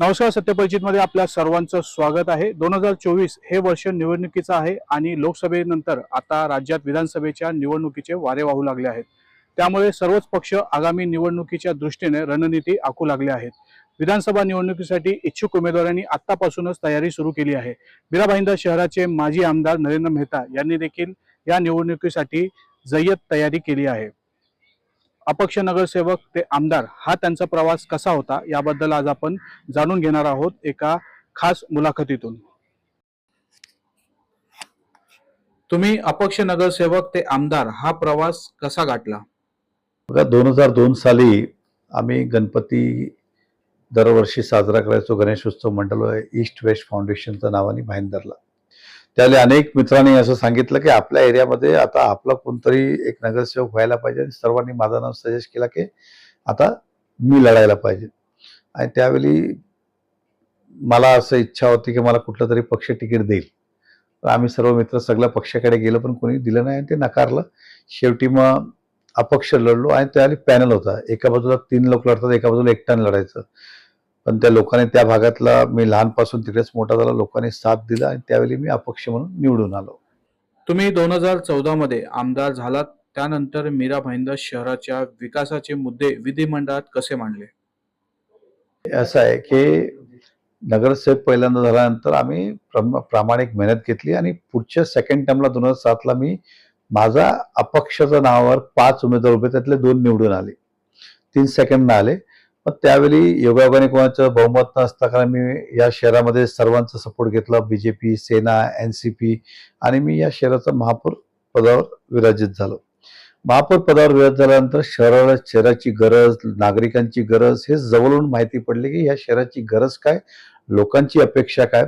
नमस्कार सत्यपरिचितमध्ये आपल्या सर्वांचं स्वागत आहे. दोन हजार चोवीस हे वर्ष निवडणुकीचं आहे आणि लोकसभेनंतर आता राज्यात विधानसभेच्या निवडणुकीचे वारे वाहू लागले आहेत. त्यामुळे सर्वच पक्ष आगामी निवडणुकीच्या दृष्टीने रणनीती आखू लागले आहेत. विधानसभा निवडणुकीसाठी इच्छुक उमेदवारांनी आतापासूनच तयारी सुरू केली आहे. बिरा भाईंदर शहराचे माजी आमदार नरेंद्र मेहता यांनी देखील या निवडणुकीसाठी जय्यत तयारी केली आहे. अपक्ष नगरसेवक ते आमदार हा त्यांचा प्रवास कसा होता याबद्दल आज आपण जाणून घेणार आहोत एका खास मुलाखतीतून. तुम्ही अपक्ष नगरसेवक ते आमदार हा प्रवास कसा गाठला? बघा दोन हजार दोन साली आम्ही गणपती दरवर्षी साजरा करायचो गणेश उत्सव मंडळ ईस्ट वेस्ट फाउंडेशनच्या नावाने भाईंदरला त्यावेळी अनेक मित्रांनी असं सांगितलं की आपल्या एरियामध्ये आता आपला कोणतरी एक नगरसेवक व्हायला पाहिजे आणि सर्वांनी माझं नाव सजेस्ट केला की आता मी लढायला पाहिजे. आणि त्यावेळी मला असं इच्छा होती की मला कुठलं तरी पक्ष तिकीट देईल. तर आम्ही सर्व मित्र सगळ्या पक्षाकडे गेलो पण कोणी दिलं नाही आणि ते नकारलं. शेवटी मग अपक्ष लढलो आणि त्यावेळी पॅनल होता. एका बाजूला तीन लोक लढतात एका बाजूला एकट्यानं लढायचं. पण त्या लोकांनी त्या भागातला मी लहानपासून तिकडेच मोठा झाला लोकांनी साथ दिला आणि त्यावेळी मी अपक्ष म्हणून निवडून आलो. तुम्ही दोन हजार चौदा मध्ये आमदार झालात त्यानंतर मीरा भाईंदर शहराच्या विकासाचे मुद्दे विधिमंडळात कसे मांडले? असं आहे की नगरसेवक पहिल्यांदा झाल्यानंतर आम्ही प्रम- प्रामाणिक मेहनत घेतली आणि पुढच्या सेकंड टर्मला दोन हजार सातला मी माझा अपक्षाच्या नावावर पाच उमेदवार उभे त्यातले दोन निवडून आले. तीन सेकंडला आले. पण त्यावेळी योगायोगाने कोणाचं बहुमत नसता कारण मी या शहरामध्ये सर्वांचा सपोर्ट घेतला. BJP Sena N C P आणि मी या शहराचा महापौर पदावर विराजित झालो. महापौर पदावर विराज झाल्यानंतर शहराला शहराची गरज नागरिकांची गरज हे जवळून माहिती पडली की या शहराची गरज काय? लोकांची अपेक्षा काय?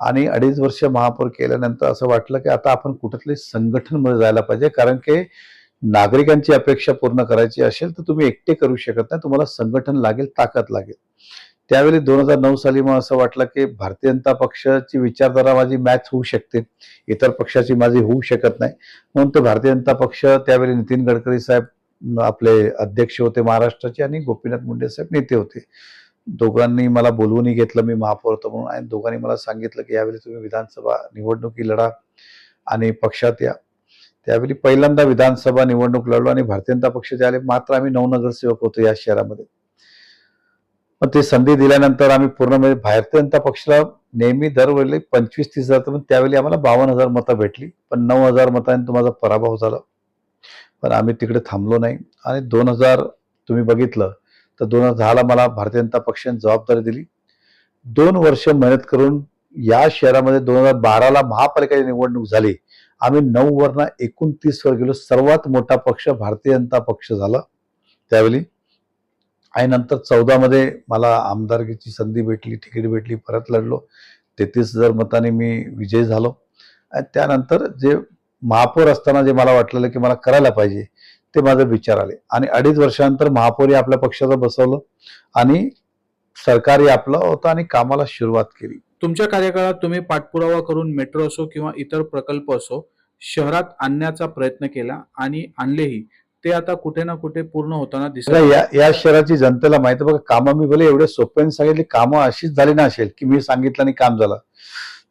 आणि अडीच वर्ष महापौर केल्यानंतर असं वाटलं की आता आपण कुठेतरी संघटनमध्ये जायला पाहिजे. कारण की नागरिकांची अपेक्षा पूर्ण करायची असेल तर तुम्ही एकटे करू शकत नाही. तुम्हाला संघटन लागेल ताकद लागेल. त्यावेळी दोन हजार नऊ साली मग असं वाटलं की भारतीय जनता पक्षाची विचारधारा माझी मॅच होऊ शकते. इतर पक्षाची माझी होऊ शकत नाही. म्हणून ते भारतीय जनता पक्ष त्यावेळी नितीन गडकरी साहेब आपले अध्यक्ष होते महाराष्ट्राचे आणि गोपीनाथ मुंडे साहेब नेते होते. दोघांनी मला बोलवूनही घेतलं मी महापौर होतो म्हणून. आणि दोघांनी मला सांगितलं की यावेळी तुम्ही विधानसभा निवडणुकी लढा आणि पक्षात या. त्यावेळी पहिल्यांदा विधानसभा निवडणूक लढलो आणि भारतीय जनता पक्षाचे आले. मात्र आम्ही नऊ नगरसेवक होतो या शहरामध्ये. मग ते संधी दिल्यानंतर आम्ही पूर्ण म्हणजे भारतीय जनता पक्षाला नेहमी दरवेळी पंचवीस तीस हजार पण त्यावेळी आम्हाला बावन्न हजार मतं भेटली. पण नऊ हजार मतांनी तो माझा पराभव झाला. पण आम्ही तिकडे थांबलो नाही. आणि दोन हजार तुम्ही बघितलं तर दोन हजार दहाला मला भारतीय जनता पक्षाने जबाबदारी दिली. दोन वर्ष मेहनत करून या शहरामध्ये दोन हजार बाराला महापालिकेची निवडणूक झाली. आम्ही नऊ वरनं एकोणतीस वर गेलो. सर्वात मोठा पक्ष भारतीय जनता पक्ष झाला त्यावेळी. आणि नंतर चौदामध्ये मला आमदारकीची संधी भेटली तिकीट भेटली परत लढलो. तेहतीस हजार मताने मी विजयी झालो. आणि त्यानंतर जे महापौर असताना जे मला वाटलेलं की मला करायला पाहिजे ते माझे विचार आले. आणि अडीच वर्षानंतर महापौरही आपल्या पक्षाचं बसवलं. आणि सरकारही आपलं होतं आणि कामाला सुरुवात केली. तुमच्या कार्यकाळात तुम्ही पाठपुरावा करून मेट्रो असो किंवा इतर प्रकल्प असो शहरात आणण्याचा प्रयत्न केला आणि आणलेही ते आता कुठे ना कुठे पूर्ण होताना दिसत या या शहराची जनतेला माहिती बघा कामं मी भले एवढे सोप्याने सांगितली कामं अशीच झाली ना असेल की मी सांगितलं आणि काम झालं.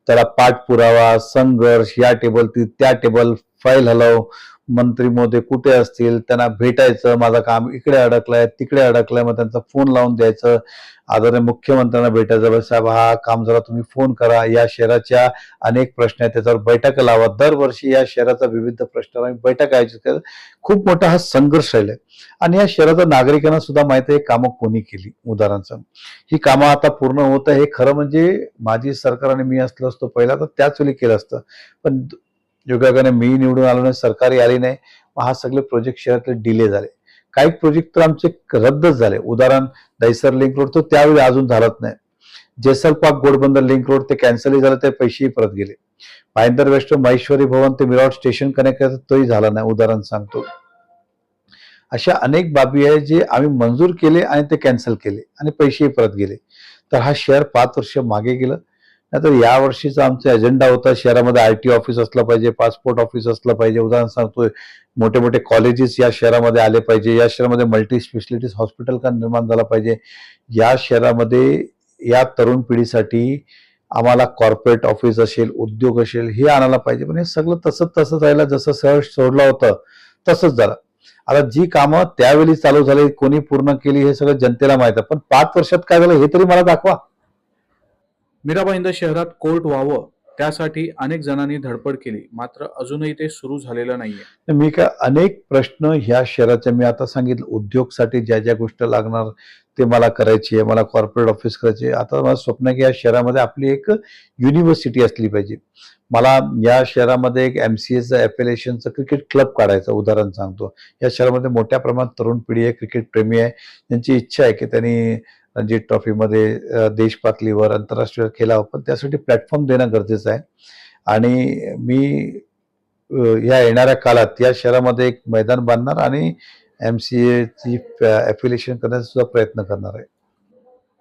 त्याला पाठपुरावा संघर्ष या टेबल ती त्या टेबल फाईल हलव मंत्री मोदी कुठे असतील त्यांना भेटायचं माझं काम इकडे अडकलंय तिकडे अडकलंय मग त्यांचा फोन लावून द्यायचं. आदरणीय मुख्यमंत्र्यांना भेटायचं बरं साहेब हा काम जरा तुम्ही फोन करा. या शहराच्या अनेक प्रश्न आहेत त्याच्यावर बैठक लावा. दरवर्षी या शहराचा विविध प्रश्नावर आम्ही बैठक आयोजित करत खूप मोठा हा संघर्ष राहिलाय आणि या शहराच्या नागरिकांना सुद्धा माहिती आहे कामं कोणी केली? उदाहरणार्थ ही कामं आता पूर्ण होत आहे. हे खरं म्हणजे माझी सरकार आणि मी असलो असतो पहिला तर त्याच वेळी केलं असतं. पण योगाने मी निवडून आलो नाही सरकारी आली नाही. हा सगळे प्रोजेक्ट शहरातले डिले झाले. काही प्रोजेक्ट तर आमचे रद्दच झाले. उदाहरण दहिसर लिंक रोड तो त्यावेळी अजून झालाच नाही. Jesal park Ghodbunder link road ते कॅन्सलही झालं ते पैसेही परत गेले. भाईंदर वेस्ट महेश्वरी भवन ते मिरावट स्टेशन कनेक्ट करायचं तोही झाला नाही. उदाहरण सांगतो. अशा अनेक बाबी आहेत जे आम्ही मंजूर केले आणि ते कॅन्सल केले आणि पैसेही परत गेले. तर हा शहर पाच वर्ष मागे गेलं. नाहीतर या वर्षीचा आमचा अजेंडा होता शहरामध्ये आय टी ऑफिस असलं पाहिजे पासपोर्ट ऑफिस असलं पाहिजे. उदाहरण सांगतोय मोठे मोठे कॉलेजेस या शहरामध्ये आले पाहिजे. या शहरामध्ये मल्टी स्पेशलिटीज हॉस्पिटल का निर्माण झाला पाहिजे? या शहरामध्ये या तरुण पिढीसाठी आम्हाला कॉर्पोरेट ऑफिस असेल उद्योग असेल हे आणायला पाहिजे. पण हे सगळं तसंच तसंच राहिलं जसं सहज सोडलं होतं तसंच झालं. आता जी कामं त्यावेळी चालू झाली कोणी पूर्ण केली हे सगळं जनतेला माहीत आहे. पण पाच वर्षात काय झालं हे तरी मला दाखवा. मीराबाईंद शहरात कोर्ट व्हावं त्यासाठी अनेक जणांनी धडपड केली. मात्र अजूनही ते सुरू झालेलं नाहीये. मी काय अनेक प्रश्न ह्या शहराचे मी आता सांगितलं उद्योगसाठी ज्या ज्या गोष्टी लागणार ते मला करायची आहे मला कॉर्पोरेट ऑफिस करायची आहे. आता मला स्वप्न की या शहरामध्ये आपली एक युनिव्हर्सिटी असली पाहिजे. मला या शहरामध्ये एक एम सी एचं एफिलेशनचं क्रिकेट क्लब काढायचं उदाहरण सांगतो. या शहरामध्ये मोठ्या प्रमाणात तरुण पिढी आहे क्रिकेट प्रेमी आहे. त्यांची इच्छा आहे की त्यांनी रणजी ट्रॉफीमध्ये अ, देश पातळीवर आंतरराष्ट्रीय खेळावं पण त्यासाठी प्लॅटफॉर्म देणं गरजेचं आहे. आणि मी या येणाऱ्या काळात या शहरामध्ये एक मैदान बांधणार आणि एम सी एची ॲफिलिएशन करण्याचा सुद्धा प्रयत्न करणार आहे.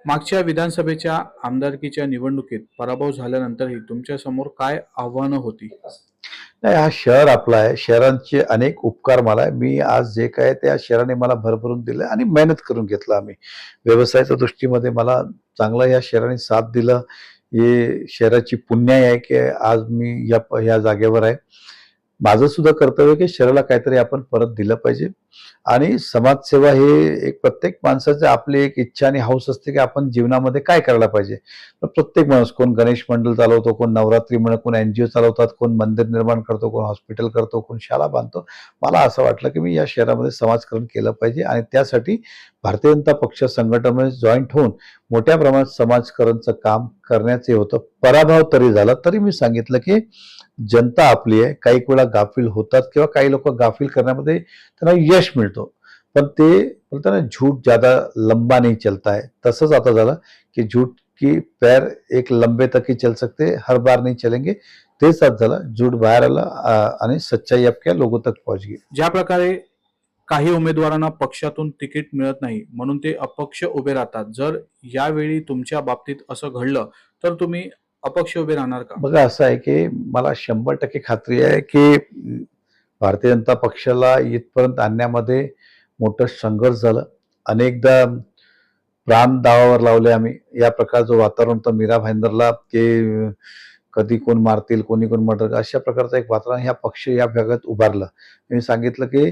मागच्या विधानसभेच्या आमदारकीच्या निवडणुकीत पराभव झाल्यानंतरही तुमच्यासमोर काय आव्हानं होती? नाही हा शहर आपला आहे. शहरांचे अनेक उपकार मला आहे. मी आज जे काय त्या शहराने मला भरभरून दिलं आणि मेहनत करून घेतलं आम्ही. व्यवसायाच्या दृष्टीमध्ये मला चांगला या शहराने साथ दिलं. हे शहराची पुण्याई आहे की आज मी या ह्या जागेवर आहे. माझं सुद्धा कर्तव्य की शहराला काहीतरी आपण परत दिलं पाहिजे. आणि समाजसेवा हे एक प्रत्येक माणसाचं आपली एक इच्छा आणि हौस असते की आपण जीवनामध्ये काय करायला पाहिजे. तर प्रत्येक माणूस कोण गणेश मंडळ चालवतो कोण नवरात्री म्हणून कोण ओ चालवतात कोण मंदिर निर्माण करतो कोण हॉस्पिटल करतो कोण शाळा बांधतो. मला असं वाटलं की मी या शहरामध्ये समाजकरण केलं पाहिजे आणि त्यासाठी भारतीय जनता पक्ष संघटनेमध्ये जॉईंट होऊन मोठ्या प्रमाणात समाजकरणचं काम करण्याचे होतं. पराभव तरी झाला तरी मी सांगितलं की जनता आपली आहे. काही वेळा गाफील होतात किंवा काही लोक गाफील करण्यामध्ये त्यांना यश मिळतो. पण ते बोलतात ना झूठ ज्यादा लंबा नहीं चलता है तसंच आता झालं की झूठ की पैर एक लंबे तक ही चल सकते हर बार नहीं चलेंगे. तेच आज झालं झूठ बाहेर आलं आणि सच्चाई आपल्या लोगों तक पहुंच गई ज्या प्रकारे काही उमेदवारांना पक्षातून तिकीट मिळत नाही म्हणून ते अपक्ष उभे राहतात. जर यावेळी तुमच्या बाबतीत असं घडलं तर तुम्ही अपक्ष उभे राहणार का? बघा असं आहे की मला शंभर टक्के खात्री आहे की भारतीय जनता पक्षाला इथपर्यंत आणण्यामध्ये मोठं संघर्ष झालं. अनेकदा प्राण दावावर लावले आम्ही. या प्रकारचं वातावरण होतं मीरा भाईंदरला की कधी कोण मारतील कोणी कोण मर्डर अशा प्रकारचं एक वातावरण ह्या पक्ष या भागात उभारलं. मी सांगितलं की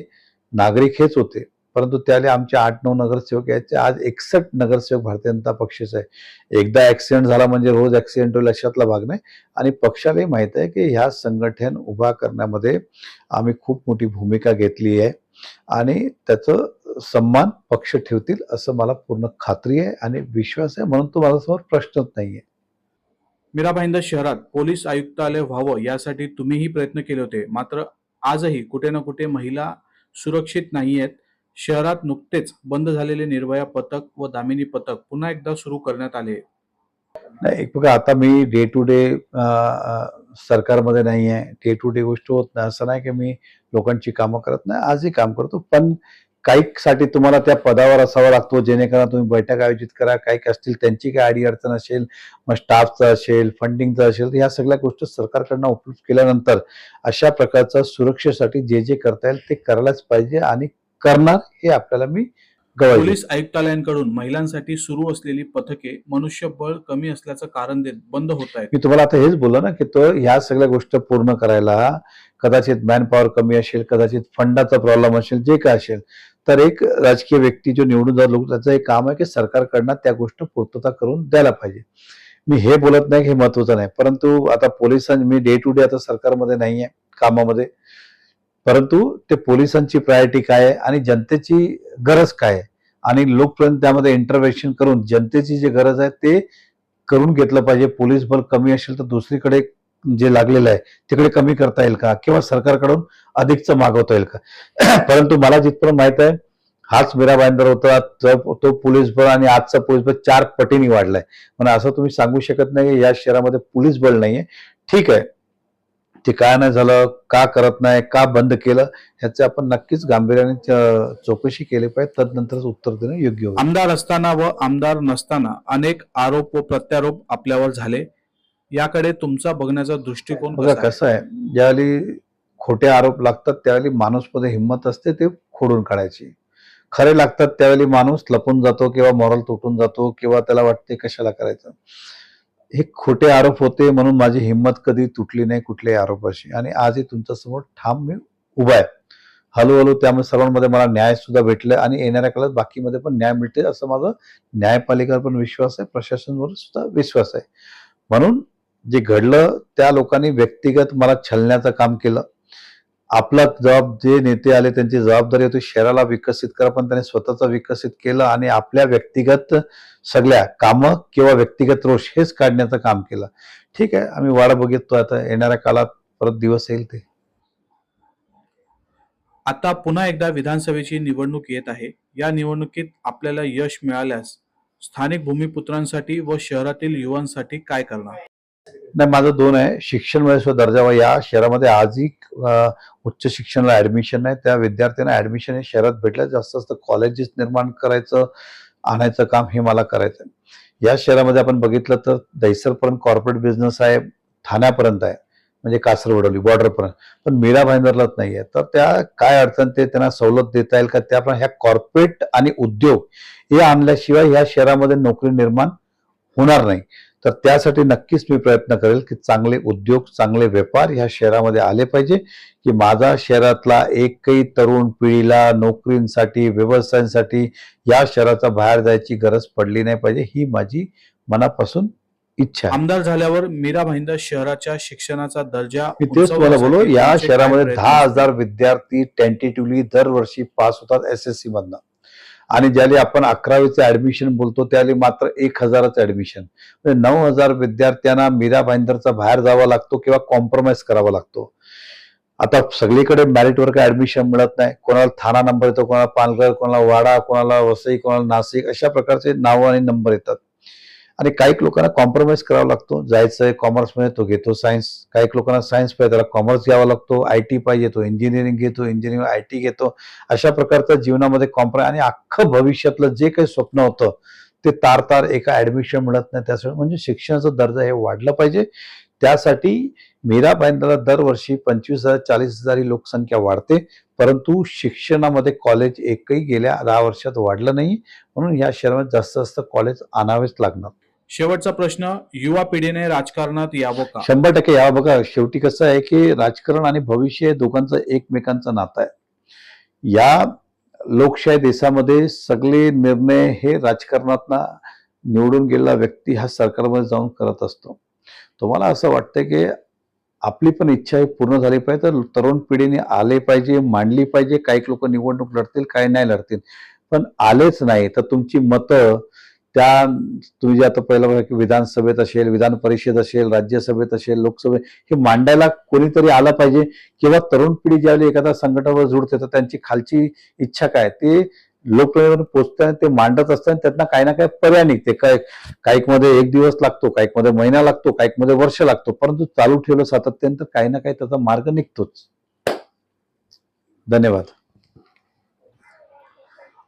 नागरिक हेच होते. परंतु त्याले आमचे आठ नऊ नगरसेवक यायचे. आज एकसष्ट नगरसेवक भारतीय जनता पक्षाचे आहे एकदा ॲक्सिडेंट झाला म्हणजे रोज ॲक्सिडेंट होईल अशातला भाग नाही. आणि पक्षालाही माहीत आहे की ह्या संघटन उभा करण्यामध्ये आम्ही खूप मोठी भूमिका घेतली आहे. आणि त्याचं सन्मान पक्ष ठेवतील असं मला पूर्ण खात्री आहे आणि विश्वास आहे म्हणून तो माझ्यासमोर प्रश्नच नाही मीरा मीराबाईंदा शहरात पोलीस आयुक्तालय व्हावं यासाठी तुम्हीही प्रयत्न केले होते. मात्र आजही कुठे ना कुठे महिला सुरक्षित नाही आहेत शहरात नुकतेच बंद झालेले निर्भया पथक व दामिनी पथक पुन्हा एकदा सुरू करण्यात आले. नाही एक बघा आता मी डे टू डे सरकारमध्ये नाही आहे. डे टू डे गोष्ट होत नाही. असं नाही की मी लोकांची कामं करत नाही. आजही काम करतो. पण साठी तुम्हाला त्या पदावर असावा लागतो. जेणेकरून तुम्ही बैठक आयोजित करा. काही असतील त्यांची काय अडी अडचण असेल मग स्टाफचं असेल फंडिंगचं असेल तर ह्या सगळ्या गोष्टी सरकारकडनं उपलब्ध केल्यानंतर अशा प्रकारचं सुरक्षेसाठी जे जे करता येईल ते करायलाच पाहिजे आणि करणार हे आपल्याला मी. पोलीस आयुक्तालयांकडून महिलांसाठी सुरू असलेली पथके मनुष्यबळ कमी असल्याचं कारण देत बंद होत आहेत. मी तुम्हाला आता हेच बोललो ना की तो ह्या सगळ्या गोष्टी पूर्ण करायला कदाचित मॅन पॉवर कमी असेल कदाचित फंडाचा प्रॉब्लेम असेल जे काय असेल तर एक राजकीय व्यक्ती जो निवडून जातो लोक त्याचं एक काम आहे की सरकारकडनं त्या गोष्ट पूर्तता करून द्यायला पाहिजे. मी हे बोलत नाही हे महत्वाचं नाही परंतु आता पोलिसां मी डे टू डे आता सरकारमध्ये नाही आहे कामामध्ये. परंतु ते पोलिसांची प्रायोरिटी काय आहे आणि जनतेची गरज काय आहे? आणि लोकपर्यंत त्यामध्ये इंटरव्हेन्शन करून जनतेची जी गरज आहे ते करून घेतलं पाहिजे. पोलीस बल कमी असेल तर दुसरीकडे जे लागलेलं आहे तिकडे कमी करता येईल का? किंवा सरकारकडून अधिकचं मागवता येईल का? परंतु मला जिथपर्यंत माहीत आहे हाच मीरा भाईंदर होता तो पोलीस बळ आणि आजचा पोलीस बळ चार पटीने वाढलाय. म्हणून असं तुम्ही सांगू शकत नाही या शहरामध्ये पोलीस बळ नाहीये. ठीक आहे. ते काय नाही झालं का करत नाही का बंद केलं ह्याचे आपण नक्कीच गांभीर्याने चौकशी केली पाहिजे. तदनंतरच उत्तर देणं योग्य होईल. आमदार असताना व आमदार नसताना अनेक आरोप व प्रत्यारोप आपल्यावर झाले. याकडे तुमचा बघण्याचा दृष्टिकोन बघा कसा आहे? कसं आहे ज्यावेळी खोटे आरोप लागतात त्यावेळी माणूसमध्ये हिंमत असते ते खोडून काढायची. खरे लागतात त्यावेळी माणूस लपून जातो किंवा मॉरल तुटून जातो किंवा त्याला वाटते कशाला करायचं. हे खोटे आरोप होते म्हणून माझी हिंमत कधी तुटली नाही कुठल्याही आरोपाशी. आणि आजही तुमच्यासमोर ठाम मी उभा आहे. हळूहळू त्यामुळे सर्वांमध्ये मला न्याय सुद्धा भेटलं आणि येणाऱ्या काळात बाकीमध्ये पण न्याय मिळते असं माझं न्यायपालिकेवर पण विश्वास आहे प्रशासनवर सुद्धा विश्वास आहे. म्हणून जे घडलं त्या लोकांनी व्यक्तिगत मला छलण्याचं काम केलं. आपला जबाब जे नेते आले त्यांची जबाबदारी होती शहराला विकसित करा पण त्यांनी स्वतःचा विकसित केलं आणि आपल्या व्यक्तिगत सगळ्या कामं किंवा व्यक्तिगत रोष हेच काढण्याचं काम केलं. ठीक आहे आम्ही वाढ बघिततो. आता येणाऱ्या काळात परत दिवस येईल ते. आता पुन्हा एकदा विधानसभेची निवडणूक येत आहे. या निवडणुकीत आपल्याला यश मिळाल्यास स्थानिक भूमिपुत्रांसाठी व शहरातील युवांसाठी काय करणार? नाही माझं दोन आहे. शिक्षण मिळाल्याशिवाय दर्जा व या शहरामध्ये आजही उच्च शिक्षणाला ऍडमिशन नाही. त्या विद्यार्थ्यांना ऍडमिशन हे शहरात भेटलं जास्त जास्त कॉलेजेस निर्माण करायचं आणायचं काम हे मला करायचं आहे या शहरामध्ये आपण बघितलं तर दहिसरपर्यंत कॉर्पोरेट बिझनेस आहे ठाण्यापर्यंत आहे म्हणजे कासरवडवली बॉर्डरपर्यंत पण मीरा भाईंदरलाच नाही आहे. तर त्या काय अडचण ते त्यांना सवलत देता येईल का? त्या पण ह्या कॉर्पोरेट आणि उद्योग हे आणल्याशिवाय ह्या शहरामध्ये नोकरी निर्माण होणार नाही. तर त्यासाठी नक्कीच मी प्रयत्न करेल की चांगले उद्योग चांगले व्यापार ह्या शहरामध्ये आले पाहिजे की माझा शहरातला एकही तरुण पिढीला नोकरींसाठी व्यवसायांसाठी या शहराचा बाहेर जायची गरज पडली नाही पाहिजे ही माझी मनापासून इच्छा आमदार झाल्यावर मीरा भाईंदर शहराच्या शिक्षणाचा दर्जा मी तेच तुम्हाला बोलू या शहरामध्ये दहा? हजार विद्यार्थी टेंटेटिव्हली दरवर्षी पास होतात एस एस सी मधनं आणि ज्याला आपण अकरावीचं ऍडमिशन बोलतो त्याला मात्र एक हजारच ऍडमिशन म्हणजे नऊ हजार विद्यार्थ्यांना मीरा भाईंदरचा बाहेर जावा लागतो किंवा कॉम्प्रोमाइज करावा लागतो. आता सगळीकडे मॅरिटवर काही ऍडमिशन मिळत नाही. कोणाला थाना नंबर येतो कोणाला पालघर कोणाला वाडा कोणाला वसई कोणाला नाशिक अशा प्रकारचे नावं आणि नंबर येतात. आणि काही लोकांना कॉम्प्रोमाइज करावा लागतो. जायचं आहे कॉमर्समध्ये तो घेतो सायन्स काही लोकांना सायन्स पाहिजे त्याला कॉमर्स घ्यावा लागतो. आय टी पाहिजे तो इंजिनिअरिंग घेतो इंजिनिअरिंग आय टी घेतो. अशा प्रकारचं जीवनामध्ये कॉम्प्रोमाइज आणि अख्खं भविष्यातलं जे काही स्वप्न होतं ते तार तार एका ऍडमिशन मिळत नाही. त्यासाठी म्हणजे शिक्षणाचा दर्जा हे वाढलं पाहिजे. त्यासाठी मीरा भाईंदरला दरवर्षी पंचवीस हजार चाळीस हजार ही लोकसंख्या वाढते. परंतु शिक्षणामध्ये कॉलेज एकही गेल्या दहा वर्षात वाढलं नाही. म्हणून या शहरामध्ये जास्त जास्त कॉलेज आणावेच लागणार. शेवटचा प्रश्न युवा पिढीने राजकारणात यावं का? शंभर टक्के या बघा शेवटी कसं आहे की राजकारण आणि भविष्य हे दोघांचं एकमेकांचं नातं आहे. या लोकशाही देशामध्ये सगळे निर्णय हे राजकारणात निवडून गेलेला व्यक्ती हा सरकारमध्ये जाऊन करत असतो. तुम्हाला असं वाटतं की आपली पण इच्छा ही पूर्ण झाली पाहिजे तर तरुण पिढीने आले पाहिजे मांडली पाहिजे काही लोक निवडणूक लढतील काही नाही लढतील. पण आलेच नाही तर तुमची मतं त्या तुम्ही जे आता पहिलं बघा की विधानसभेत असेल विधान परिषद असेल राज्यसभेत असेल लोकसभेत हे मांडायला कोणीतरी आलं पाहिजे? किंवा तरुण पिढी ज्यावेळी एखाद्या संकटावर जुळते तर त्यांची खालची इच्छा काय? ते लोकप्रतिनिधीवर पोचताना ते मांडत असताना त्यांना काही ना काही पर्याय निघते. काय काहीकमध्ये एक दिवस लागतो काहीकमध्ये महिना लागतो काहीकमध्ये वर्ष लागतो परंतु चालू ठेवलं सातत्यानं तर काही ना काही त्याचा मार्ग निघतोच. धन्यवाद.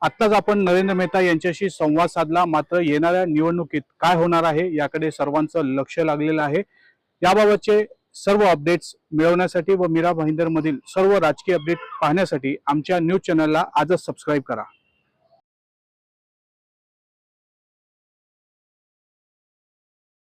आत्ताच आपण नरेंद्र मेहता यांच्याशी संवाद साधला. मात्र येणाऱ्या निवडणुकीत काय होणार आहे याकडे सर्वांचं लक्ष लागलेलं आहे. याबाबतचे सर्व अपडेट्स मिळवण्यासाठी व मीरा भाईंदर मधील सर्व राजकीय अपडेट पाहण्यासाठी आमच्या न्यूज चॅनलला आजच सबस्क्राईब करा.